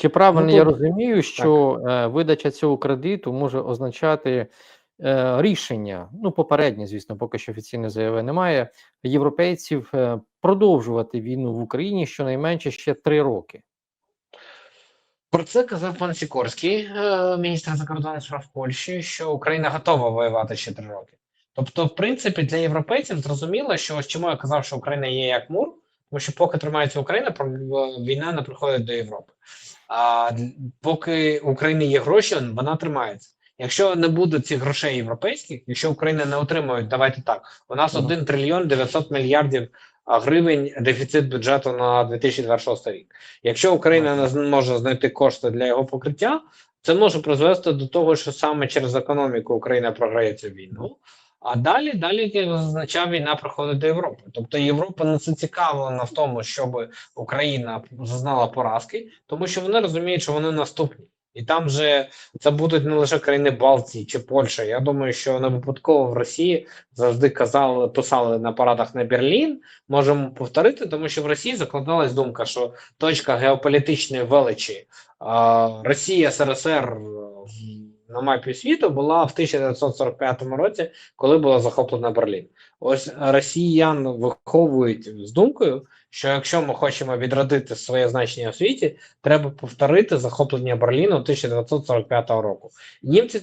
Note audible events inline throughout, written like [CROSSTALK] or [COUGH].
Чи правильно Ну, я тут- розумію, що е, видача цього кредиту може означати е, рішення, ну попереднє, звісно, поки що офіційної заяви немає, європейців е, продовжувати війну в Україні щонайменше ще три роки? Про це казав пан Сікорський, міністр закордонних справ Польщі, що Україна готова воювати ще три роки. Тобто, в принципі, для європейців зрозуміло, що ось чому я казав, що Україна є як мур, тому що поки тримається Україна, війна не приходить до Європи. А поки у України є гроші, вона тримається. Якщо не буде цих грошей європейських, якщо Україна не отримує, давайте так. У нас Мгм. 1 трильйон 900 мільярдів гривень дефіцит бюджету на 2026 рік. Якщо Україна не зможе знайти кошти для його покриття, це може призвести до того, що саме через економіку Україна програє цю війну. А далі, далі, як зазначав, війна проходить до Європи. Тобто Європа не зацікавлена в тому, щоб Україна зазнала поразки, тому що вони розуміють, що вони наступні. І там же це будуть не лише країни Балтії чи Польща. Я думаю, що не випадково в Росії завжди казали, писали на парадах на Берлін. Можемо повторити, тому що в Росії закладалась думка, що точка геополітичної величі а, Росія СРСР на мапі світу була в 1945 році, коли була захоплена Берлін. Ось росіян виховують з думкою, що якщо ми хочемо відродити своє значення у світі, треба повторити захоплення Берліну 1945 року. Німці,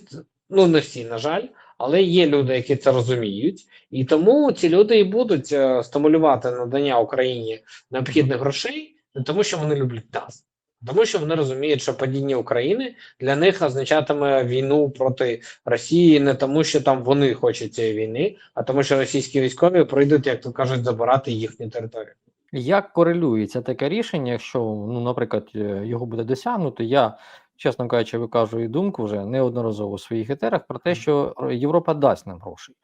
ну не всі, на жаль, але є люди, які це розуміють, і тому ці люди і будуть е, стимулювати надання Україні необхідних грошей, не тому що вони люблять нас. Тому що вони розуміють, що падіння України для них означатиме війну проти Росії, не тому, що там вони хочуть цієї війни, а тому, що російські військові прийдуть, як то кажуть, забирати їхню територію. Як корелюється таке рішення, якщо, ну, наприклад, е, його буде досягнуто, я, чесно кажучи, викажу думку вже неодноразово у своїх етерах про те, що Європа дасть нам грошей.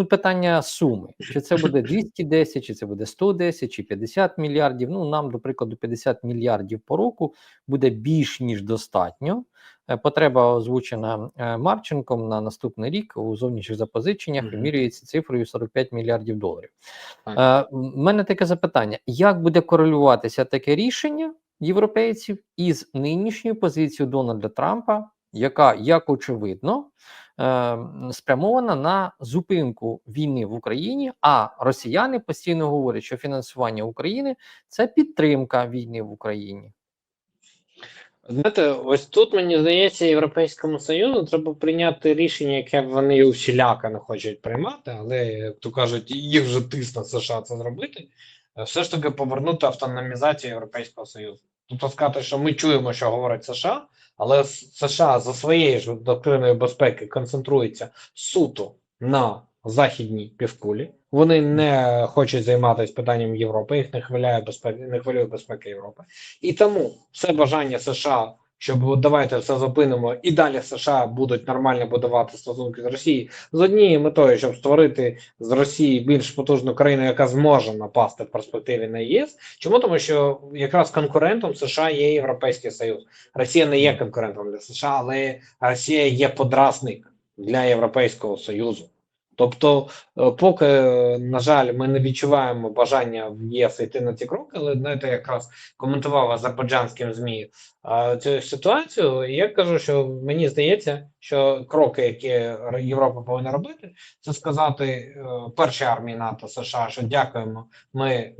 Ну, питання суми: чи це буде [LAUGHS] 210, чи це буде 110, чи 50 мільярдів. Ну, нам, до прикладу, 50 мільярдів по року буде більш ніж достатньо. Е, Потреба озвучена е, Марченком на наступний рік у зовнішніх запозиченнях вимірюється цифрою 45 мільярдів доларів. Е, У мене таке запитання: як буде корелюватися таке рішення європейців із нинішньою позицією Дональда Трампа, яка, як очевидно, е, спрямована на зупинку війни в Україні? А росіяни постійно говорять, що фінансування України це підтримка війни в Україні. Знаєте, ось тут мені здається, Європейському Союзу треба прийняти рішення, яке вони усіляко не хочуть приймати, але як то кажуть, їх вже тисне США це зробити. е, Все ж таки повернути автономізацію Європейського Союзу. Тобто сказати, що ми чуємо, що говорить США, але США за своєю ж доктриною безпеки концентрується суто на західній півкулі. Вони не хочуть займатися питанням Європи, їх не хвиляє безпеки, не хвилює безпека Європи. І тому все бажання США, щоб от давайте все зупинимо, і далі США будуть нормально будувати стосунки з Росією з однією метою, щоб створити з Росії більш потужну країну, яка зможе напасти в перспективі на ЄС. Чому тому, що якраз конкурентом США є Європейський Союз. Росія не є конкурентом для США, але Росія є подрасник для Європейського Союзу. Тобто, е, поки, е, на жаль, ми не відчуваємо бажання в ЄС йти на ці кроки, але знаєте, якраз коментував азербайджанським ЗМІ цю ситуацію. Я кажу, що мені здається, що кроки, які Європа повинна робити, це сказати е, першій армії НАТО США, що дякуємо, ми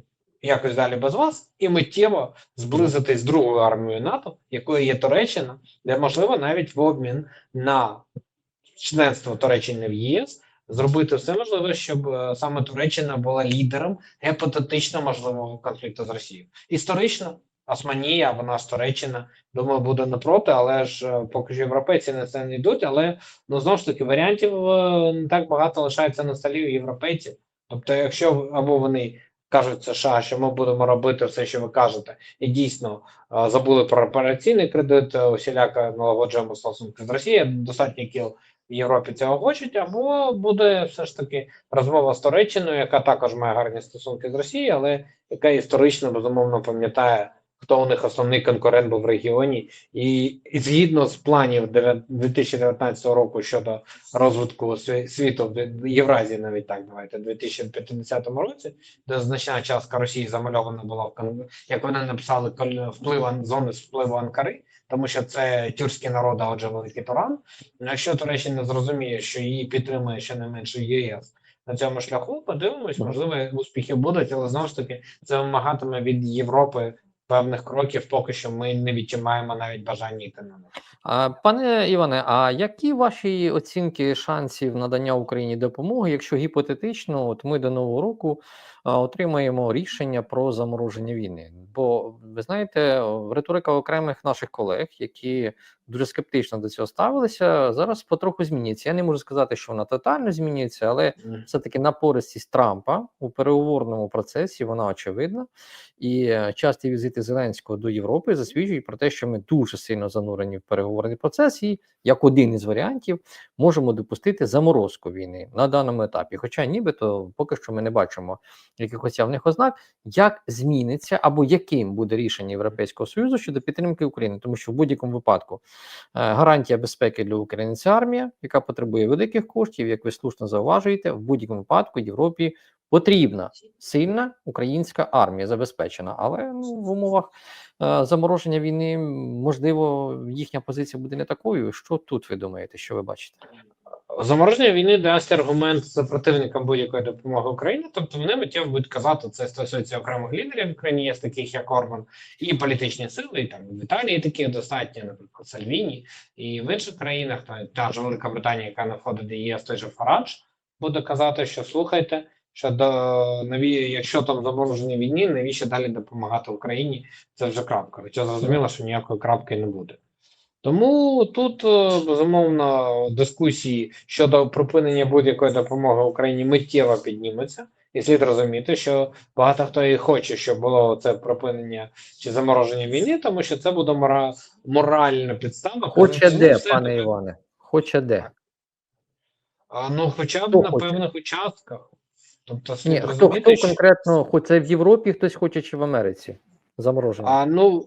якось далі без вас, і миттєво зблизитись з другою армією НАТО, якою є Туреччина, де можливо навіть в обмін на членство Туреччини в ЄС. Зробити все можливе, щоб е, саме Туреччина була лідером гіпотетично можливого конфлікту з Росією. Історично Османія, вона ж Туреччина, думаю, буде не проти, але ж е, поки що європейці на це не йдуть. Але ну знову ж таки варіантів е, не так багато лишається на столі у європейців. Тобто, якщо або вони кажуть США, що ми будемо робити все, що ви кажете, і дійсно забули про операційний кредит, усіляко налагоджуємо стосунки з Росією, достатньо кіл в Європі цього хочуть, або буде все ж таки розмова з Туреччиною, яка також має гарні стосунки з Росією, але яка історично безумовно пам'ятає хто у них основний конкурент був в регіоні, і, і згідно з планів дев'ят- 2019 року щодо розвитку сві- світу в Євразії, навіть так давайте, в 2050 році, де значна частка Росії замальована була в як вони написали, коль- вплив зони впливу Анкари, тому що це тюркський народ, а отже, великий Туран. Якщо Туреччина зрозуміє, що її підтримує щонайменше ЄС на цьому шляху, подивимось, можливо, успіхи будуть, але знову ж таки це вимагатиме від Європи певних кроків. Поки що ми не відчимаємо навіть бажання йти на них. Пане Іване, а які ваші оцінки шансів надання Україні допомоги, якщо гіпотетично, от ми до нового року отримаємо рішення про замороження війни? Бо ви знаєте, риторика окремих наших колег, які дуже скептично до цього ставилися, зараз потроху змінюється. Я не можу сказати, що вона тотально змінюється, але все-таки напористість Трампа у переговорному процесі вона очевидна, і е, часті візити Зеленського до Європи засвідчують про те, що ми дуже сильно занурені в переговорний процес, і як один із варіантів можемо допустити заморозку війни на даному етапі. Хоча нібито поки що ми не бачимо якихось явних ознак, як зміниться або яким буде рішення Європейського союзу щодо підтримки України, тому що в будь-якому випадку гарантія безпеки для України це армія, яка потребує великих коштів, як ви слушно зауважуєте, в будь-якому випадку Європі потрібна сильна українська армія забезпечена, але ну, в умовах е, замороження війни можливо їхня позиція буде не такою. Що тут ви думаєте? Що ви бачите? Замороження війни дасть аргумент супротивникам будь-якої допомоги Україні. Тобто вони миттєво будуть казати, це стосується окремих лідерів в Україні, є таких як Орбан, і політичні сили. І там в Італії таких достатньо, наприклад, Сальвіні, і в інших країнах, та, та ж Велика Британія, яка не входить до ЄС, той же Фарадж, буде казати, що слухайте, що до наві, якщо там замороження війни, навіщо далі допомагати Україні? Це вже крапка. Хоча зрозуміло, що ніякої крапки не буде. Тому тут е, безумовно дискусії щодо припинення будь-якої допомоги Україні миттєво піднімуться, і слід розуміти, що багато хто і хоче, щоб було це припинення чи замороження війни, тому що це буде мора... моральна підстава. Хоче де, все, пане тепер- Іване? Хоче де? А, ну хоча б Хто на хоче? певних участках. Тобто слід Ні, хто, розуміти, хто що- конкретно хоч це в Європі хтось хоче чи в Америці? Замороження. А ну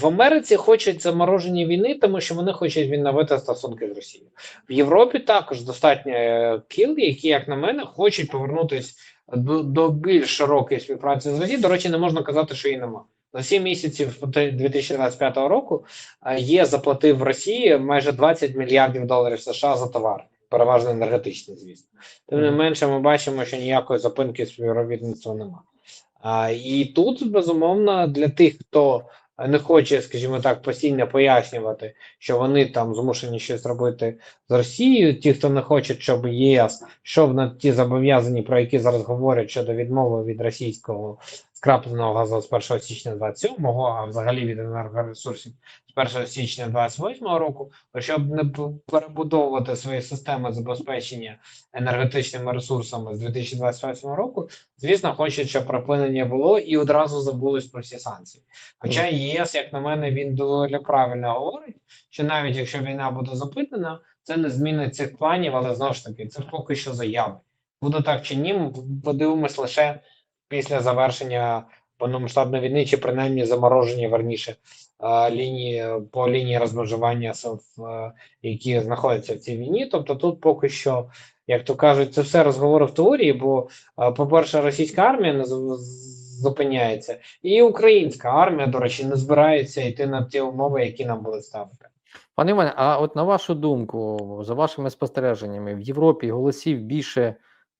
в Америці хочуть замороження війни, тому що вони хочуть відновити стосунки з Росією. В Європі також достатньо е, кіл, які, як на мене, хочуть повернутися до, до більш широкої співпраці з Росією. До речі, не можна казати, що її нема. За 7 місяців 2025 року е, є заплатив Росії майже 20 мільярдів доларів США за товар, переважно енергетичний, звісно. Тим не менше, ми бачимо, що ніякої зупинки співробітництва немає. І тут, безумовно, для тих, хто не хоче, скажімо так, постійно пояснювати, що вони там змушені щось робити з Росією, ті, хто не хоче, щоб ЄС йшов на ті зобов'язання, про які зараз говорять щодо відмови від російського скрапленого газу з 1 січня 27-го, а взагалі від енергоресурсів з 1 січня 28-го року, щоб не перебудовувати свої системи забезпечення енергетичними ресурсами з 2028 року, звісно, хочуть, щоб припинення було і одразу забулись про всі санкції. Хоча ЄС, як на мене, він доволі правильно говорить, що навіть якщо війна буде зупинена, це не змінить цих планів, але знову ж таки, це поки що заяви. Буде так чи ні, ми подивимось лише після завершення повномасштабної війни, чи принаймні замороження верніше лінії по лінії розмежування сил, е, які знаходяться в цій війні. Тобто тут поки що, як то кажуть, це все розговори в теорії, бо, е, по-перше, російська армія не зупиняється, і українська армія, до речі, не збирається йти на ті умови, які нам були ставити. Пане Іване, а от на вашу думку, за вашими спостереженнями, в Європі голосів більше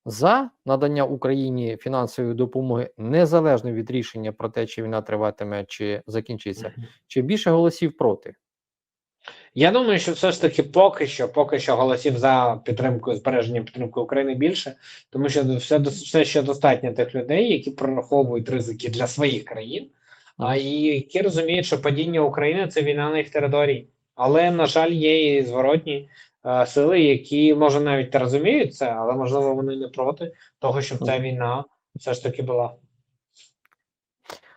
за надання Україні фінансової допомоги незалежно від рішення про те, чи війна триватиме, чи закінчиться, чи більше голосів проти? Я думаю, що все ж таки поки що, поки що голосів за підтримку збереження підтримки України більше, тому що все, все ще достатньо тих людей, які прораховують ризики для своїх країн, а і які розуміють, що падіння України це війна на їх території. Але на жаль, є і зворотні сили, які може навіть розуміють це, але можливо вони не проти того, щоб ця війна все ж таки була.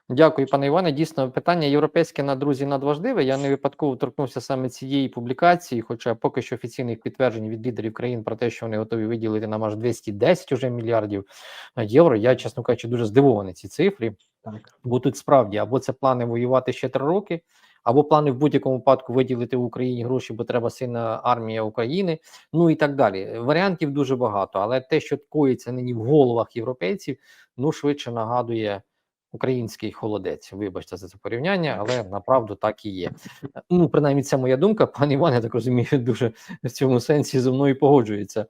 Дякую, пане Іване. Дійсно, питання європейське на друзі надважливе. Я не випадково торкнувся саме цієї публікації, хоча поки що офіційних підтверджень від лідерів країн про те, що вони готові виділити нам аж 210 уже мільярдів е, євро. Я, чесно кажучи, дуже здивований цій цифрі. Так. Бо тут справді або це плани воювати ще три роки, або плани в будь-якому випадку виділити в Україні гроші, бо треба сильна армія України, ну і так далі. Варіантів дуже багато, але те, що коїться нині в головах європейців, ну швидше нагадує український холодець. Вибачте за це порівняння, але направду так і є. Ну, принаймні, це моя думка. Пан Іван, я так розумію, дуже в цьому сенсі зі мною погоджується.